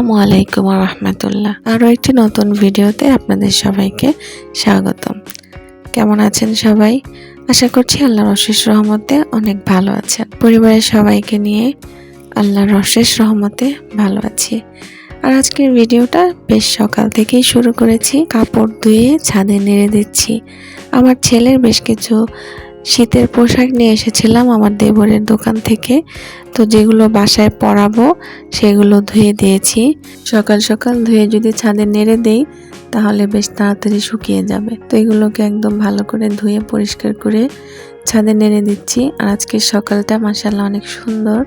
আসসালামু আলাইকুম রহমতুল্লাহ। আরও একটি নতুন ভিডিওতে আপনাদের সবাইকে স্বাগতম। কেমন আছেন সবাই? আশা করছি আল্লাহর অশেষ রহমতে অনেক ভালো আছেন। পরিবারের সবাইকে নিয়ে আল্লাহর অশেষ রহমতে ভালো আছি। আর আজকের ভিডিওটা বেশ সকাল থেকেই শুরু করেছি। কাপড় ধুয়ে ছাদে নেড়ে দিচ্ছি। আমার ছেলের বেশ কিছু শীতের পোশাক নিয়ে এসেছিলাম আমার দেবরের দোকান থেকে। তো যেগুলো বাসায় পরাবো, সেগুলো ধুয়ে দিয়েছি। সকাল সকাল ধুয়ে যদি ছাদে নেড়ে দেই, তাহলে বেশ তাড়াতাড়ি শুকিয়ে যাবে। তো এগুলোকে একদম ভালো করে ধুয়ে পরিষ্কার করে ছাদে নেড়ে দিচ্ছি। আর আজকের সকালটা মাসাল্লাহ অনেক সুন্দর।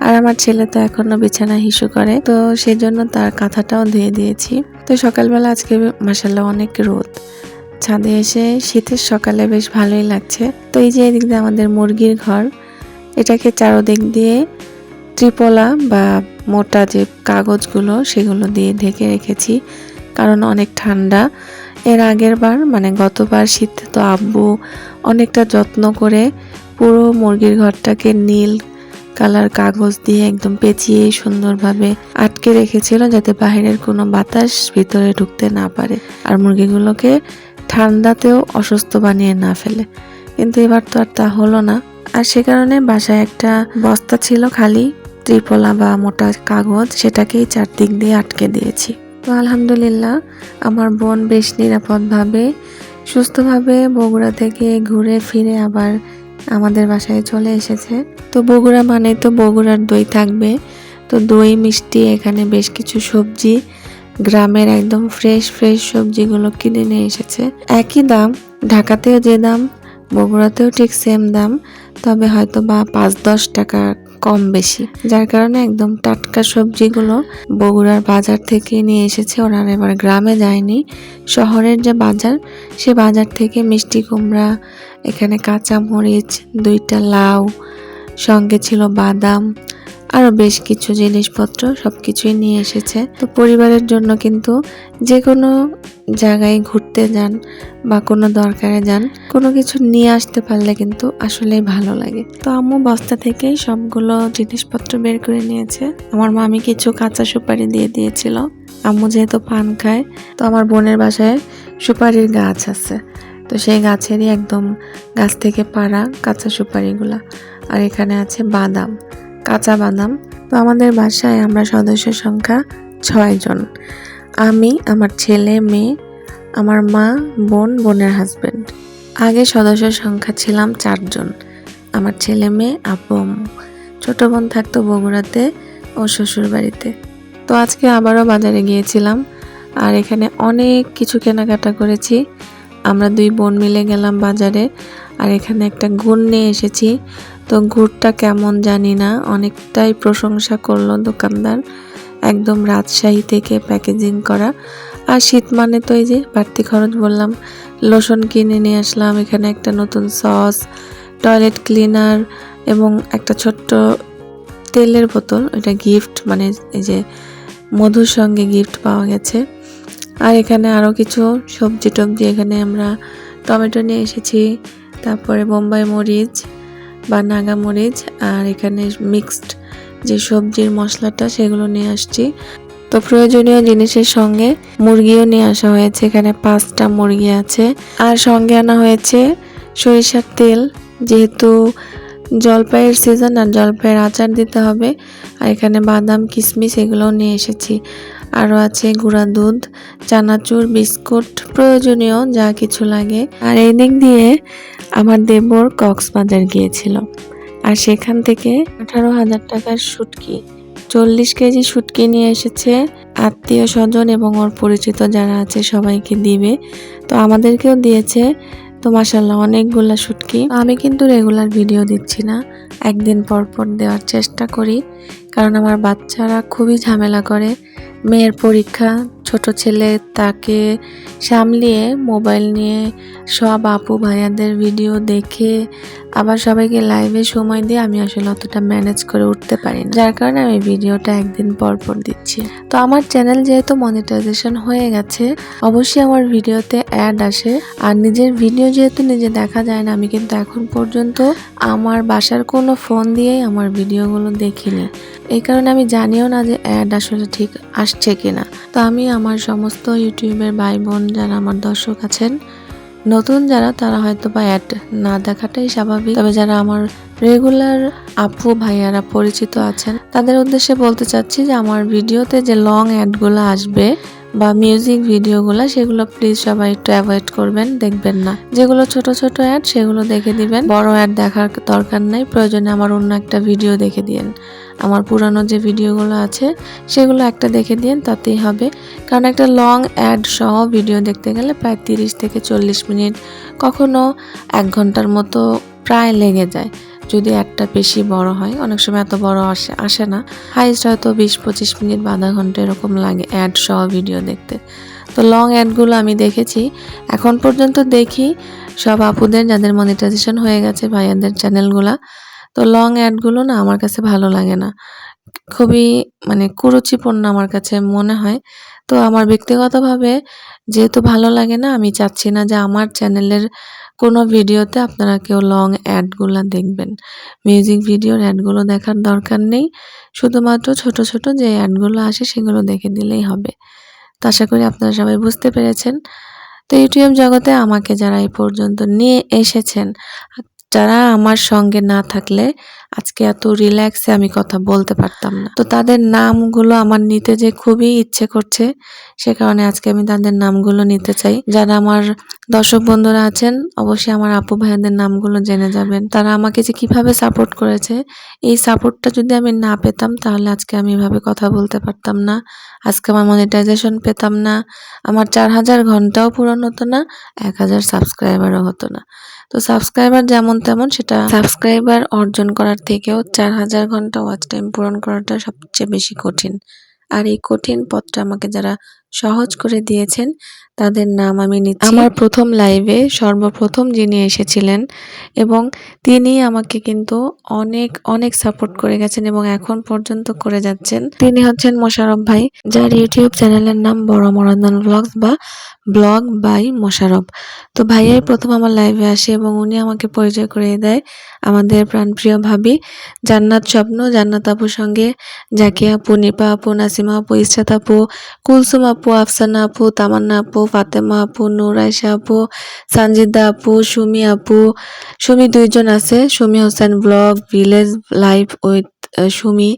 আর আমার ছেলে তো এখনও বিছানা হিসু করে, তো সেই জন্য তার কাঁথাটাও ধুয়ে দিয়েছি। তো সকালবেলা আজকে মাসাল্লাহ অনেক রোদ। ছাদে এসে শীতের সকালে বেশ ভালোই লাগছে। তো এই যে এদিক দিয়ে আমাদের মুরগির ঘর, এটাকে চারোদিক দিয়ে ত্রিপলা বা মোটা যে কাগজগুলো, সেগুলো দিয়ে ঢেকে রেখেছি, কারণ অনেক ঠান্ডা। এর আগের বার মানে গতবার শীতে তো আব্বু অনেকটা যত্ন করে পুরো মুরগির ঘরটাকে নীল কালার কাগজ দিয়ে একদম পেঁচিয়ে সুন্দরভাবে আটকে রেখেছিল, যাতে বাইরের কোনো বাতাস ভিতরে ঢুকতে না পারে। আর মুরগিগুলোকে ঠান্ডাতেও অসুস্থ বানিয়ে না ফেলে। কিন্তু এবার তো আর তা হলো না। আর সে কারণে বাসায় একটা বস্তা ছিল খালি, ত্রিপলা বা মোটা কাগজ, সেটাকেই চারদিক দিয়ে আটকে দিয়েছি। তো আলহামদুলিল্লাহ, আমার বোন বেশ নিরাপদভাবে, সুস্থভাবে বগুড়া থেকে ঘুরে ফিরে আবার আমাদের বাসায় চলে এসেছে। তো বগুড়া মানে তো বগুড়ার দই থাকবে। তো দই, মিষ্টি, এখানে বেশ কিছু সবজি গ্রামের একদম ফ্রেশ ফ্রেশ সবজিগুলো কিনে নিয়ে এসেছে। একই দাম, ঢাকাতেও যে দাম, বগুড়াতেও ঠিক সেম দাম, তবে হয়তো বা পাঁচ, দশ টাকা কম বেশি। যার কারণে একদম টাটকা সবজিগুলো বগুড়ার বাজার থেকে নিয়ে এসেছে। ওরা এবার গ্রামে যায়নি, শহরের যে বাজার, সে বাজার থেকে মিষ্টি কুমড়া, এখানে কাঁচা মরিচ দুইটা লাউ, সঙ্গে ছিল বাদাম আরও বেশ কিছু জিনিসপত্র সব কিছুই নিয়ে এসেছে। তো পরিবারের জন্য কিন্তু যে কোনো জায়গায় ঘুরতে যান বা কোনো দরকারে যান, কোনো কিছু নিয়ে আসতে পারলে কিন্তু আসলেই ভালো লাগে। তো আম্মু বস্তা থেকেই সবগুলো জিনিসপত্র বের করে নিয়েছে। আমার মামি কিছু কাঁচা সুপারি দিয়ে দিয়েছিল। আম্মু যেহেতু পান খায়, তো আমার বোনের বাসায় সুপারির গাছ আছে। তো সেই গাছেরই একদম গাছ থেকে পাড়া কাঁচা সুপারিগুলা। আর এখানে আছে বাদাম। কাঁচা বাদাম। তো আমাদের বাসায় আমরা সদস্য সংখ্যা ছয়জন আমি, আমার ছেলে, মেয়ে, আমার মা, বোন, বোনের হাজব্যান্ড আগে সদস্য সংখ্যা ছিলাম চারজন আমার ছেলে, মেয়ে আব্বু আম্মু। ছোটো বোন থাকতো বগুড়াতে ও শ্বশুর বাড়িতে তো আজকে আবারও বাজারে গিয়েছিলাম আর এখানে অনেক কিছু কেনাকাটা করেছি। আমরা দুই বোন মিলে গেলাম বাজারে আর এখানে একটা গুণ নিয়ে এসেছি। তো গুড়টা কেমন জানি না, অনেকটাই প্রশংসা করল দোকানদার, একদম রাজশাহী থেকে প্যাকেজিং করা। আর শীত মানে তো এই যে বাড়তি খরচ বললাম, লোশন কিনে নিয়ে আসলাম, এখানে একটা নতুন সস, টয়লেট ক্লিনার এবং একটা ছোট্ট তেলের বোতল, এটা গিফট মানে এই যে মধুর সঙ্গে গিফট পাওয়া গেছে। আর এখানে আরও কিছু সবজি টবজি, এখানে আমরা টমেটো নিয়ে এসেছি, তারপরে বোম্বাই মরিচ বা নাগা মরিচ আর এখানে মিক্সড যে সবজির মশলাটা সেগুলো নিয়ে আসছি। তো প্রয়োজনীয় জিনিসের সঙ্গে মুরগিও নিয়ে আসা হয়েছে, এখানে পাঁচটা মুরগি আছে। আর সঙ্গে আনা হয়েছে সরিষার তেল, যেহেতু জলপাইয়ের সিজন আর জলপাইয়ের আচার দিতে হবে, আর এখানে বাদাম, কিশমিশ এগুলোও নিয়ে এসেছি। আরও আছে গুঁড়া দুধ, চানাচুর, বিস্কুট, প্রয়োজনীয় যা কিছু লাগে। আর এই দিক দিয়ে আমার দেবর কক্সবাজার গিয়েছিল। আর সেখান থেকে আঠারো হাজার টাকার শুটকি চল্লিশ কেজি শুটকি নিয়ে এসেছে। আত্মীয় স্বজন এবং ওর পরিচিত যারা আছে সবাইকে দিবে। তো আমাদেরকেও দিয়েছে। তো মাসাল্লাহ অনেকগুলা শুটকি আমি কিন্তু রেগুলার ভিডিও দিচ্ছি না। একদিন পর পর দেওয়ার চেষ্টা করি। কারণ আমার বাচ্চারা খুবই ঝামেলা করে। মেয়ের পরীক্ষা ছোট ছেলে তাকে সামলিয়ে মোবাইল নিয়ে সব আপু ভাইয়াদের ভিডিও দেখে আবার সবাইকে লাইভে সময় দিয়ে আমি আসলে অতটা ম্যানেজ করে উঠতে পারি না। যার কারণে আমি ভিডিওটা একদিন পর পর দিচ্ছি। তো আমার চ্যানেল যেহেতু মনিটাইজেশন হয়ে গেছে, অবশ্যই আমার ভিডিওতে অ্যাড আসে। আর নিজের ভিডিও যেহেতু নিজে দেখা যায় না, আমি কিন্তু এখন পর্যন্ত আমার বাসার কোনো ফোন দিয়েই আমার ভিডিওগুলো দেখিনি। এই কারণে আমি জানিও না যে অ্যাড আসলে ঠিক আসছে কিনা। তো আমি আমার সমস্ত ইউটিউবের ভাই বোন যারা আমার দর্শক আছেন, নতুন যারা, তারা হয়তো বা অ্যাড না দেখাটাই স্বাভাবিক। তবে যারা আমার রেগুলার আপু, ভাইয়ারা পরিচিত আছেন, তাদের উদ্দেশ্যে বলতে চাচ্ছি যে আমার ভিডিওতে যে লং অ্যাডগুলো আসবে বা মিউজিক ভিডিওগুলো সেগুলো প্লিজ সবাই একটু অ্যাভয়েড করবেন, দেখবেন না। যেগুলো ছোট ছোট অ্যাড সেগুলো দেখে দিবেন। বড় অ্যাড দেখার দরকার নেই, প্রয়োজনে আমার অন্য একটা ভিডিও দেখে দিন আমার পুরানো যে ভিডিওগুলো আছে, সেগুলো একটা দেখে দিন, তাতেই হবে। কারণ একটা লং অ্যাড সহ ভিডিও দেখতে গেলে প্রায় তিরিশ থেকে চল্লিশ মিনিট কখনো এক ঘণ্টার মতো প্রায় লেগে যায়। যদি একটা বেশি বড় হয়, অনেক সময় এত বড় আসে আসে না। হাইস্ট হয়তো বিশ পঁচিশ মিনিট বা আধা ঘণ্টা এরকম লাগে অ্যাড সহ ভিডিও দেখতে। তো লং অ্যাডগুলো আমি দেখেছি। এখন পর্যন্ত দেখি। সব আপুদের, যাদের মনিটাইজেশন হয়ে গেছে, ভাইয়াদের চ্যানেলগুলা তো লং অ্যাডগুলো না আমার কাছে ভালো লাগে না। খুবই মানে কুরুচিপূর্ণ আমার কাছে মনে হয়। তো আমার ব্যক্তিগতভাবে যেহেতু ভালো লাগে না, আমি চাচ্ছি না যে আমার চ্যানেলের কোনো ভিডিওতে আপনারা কেউ লং অ্যাডগুলো দেখবেন। মিউজিক ভিডিওর অ্যাডগুলো দেখার দরকার নেই। শুধুমাত্র ছোট ছোট যে অ্যাডগুলো আসে সেগুলো দেখে দিলেই হবে। তো আশা করি আপনারা সবাই বুঝতে পেরেছেন। তো ইউটিউব জগতে আমাকে যারা এই পর্যন্ত নিয়ে এসেছেন যারা আমার সঙ্গে না থাকলে আজকে এত রিল্যাক্সে আমি কথা বলতে পারতাম না। তো তাদের নামগুলো আমার নিতে যে খুবই ইচ্ছে করছে, সে কারণে আজকে আমি তাদের নামগুলো নিতে চাই। যারা আমার দর্শক বন্ধুরা আছেন, অবশ্যই আমার আপু ভাইয়াদের নামগুলো জেনে যাবেন। তারা আমাকে যে কীভাবে সাপোর্ট করেছে, এই সাপোর্টটা যদি আমি না পেতাম, তাহলে আজকে আমি এভাবে কথা বলতে পারতাম না। আজকে আমার মনিটাইজেশন পেতাম না। আমার চার হাজার ঘন্টাও পূরণ হতো না, এক হাজার সাবস্ক্রাইবারও হতো না। তো সাবস্ক্রাইবার যেমন তেমন সেটা সাবস্ক্রাইবার অর্জন করার থেকেও চার হাজার ঘণ্টা ওয়াচ টাইম পূরণ করাটা সবচেয়ে বেশি কঠিন। আর এই কঠিন পথটা আমাকে যারা সহজ করে দিয়েছেন। তাদের নাম আমি নিচ্ছি। আমার প্রথম লাইভে সর্বপ্রথম যিনি এসেছিলেন এবং তিনি আমাকে কিন্তু অনেক অনেক সাপোর্ট করে গেছেন এবং এখন পর্যন্ত করে যাচ্ছেন। তিনি হচ্ছেন মোশারফ ভাই, যার ইউটিউব চ্যানেলের নাম বড় মরাদন ব্লগস বা ব্লগ বাই মোশারফ তো ভাইয়াই প্রথম আমার লাইভে আসে এবং উনি আমাকে পরিচয় করিয়ে দেয় আমাদের প্রাণপ্রিয় ভাবি, জান্নাত স্বপ্ন, জান্নাত আপুর সঙ্গে, জাকিয়া আপু, নিপা আপু, নাসিমা আপু ইসরাত আপু, কুলসুম আপু আফসানা আপু, তামান্না আপু, ফাতেমা আপু, নুরাইশা আপু, সানজিদা আপু, সুমি আপু, সুমি দুইজন আছে। Sumi Hossain vlog, village life with Sumi,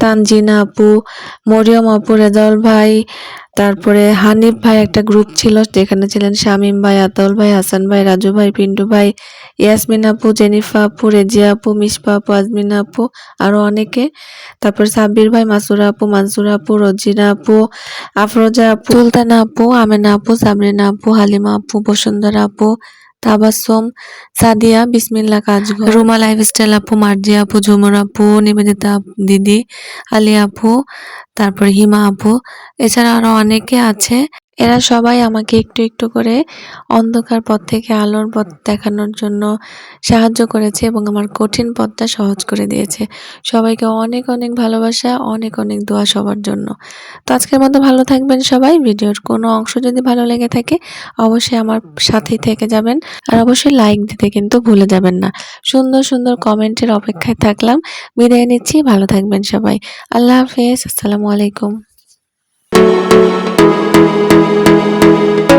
Tanjina আপু, মরিয়ম আপু, রেজাউল ভাই, তারপরে হানিফ ভাই একটা গ্রুপ ছিল, যেখানে ছিলেন শামীম ভাই, আতাউল ভাই, হাসান ভাই, রাজু ভাই, পিন্টু ভাই, ইয়াসমিন আপু, জেনিফা আপু, রেজিয়া আপু মিসপা আপু, আজমিনা আপু আরও অনেকে। তারপর সাব্বির ভাই, মাসুরা আপু, মানসুরা আপু, রজিনা আপু, আফরোজা আপু, সুলতানা আপু, আমেনা আপু, সাবরিনা আপু, হালিমা আপু, বসুন্ধরা আপু তাবাসম সাদিয়া, বিসমিল্লা, কাজ রুমা লাইফস্টাইল আপু মার্জি আপু, ঝুমুর আপু, নিবেদিতা দিদি আলী আপু, তারপর হিমা আপু। এছাড়া আরও অনেকে আছে। এরা সবাই আমাকে একটু একটু করে অন্ধকার পথ থেকে আলোর পথ দেখানোর জন্য সাহায্য করেছে এবং আমার কঠিন পথটা সহজ করে দিয়েছে। সবাইকে অনেক অনেক ভালোবাসা, অনেক অনেক দোয়া সবার জন্য। তো আজকের মতো ভালো থাকবেন সবাই। ভিডিওর কোনো অংশ যদি ভালো লেগে থাকে, অবশ্যই আমার সাথেই থেকে যাবেন। আর অবশ্যই লাইক দিতে কিন্তু ভুলে যাবেন না। সুন্দর সুন্দর কমেন্টের অপেক্ষায় থাকলাম। বিদায় নিচ্ছি। ভালো থাকবেন সবাই। আল্লাহ হাফেজ। আসসালামু আলাইকুম। thank you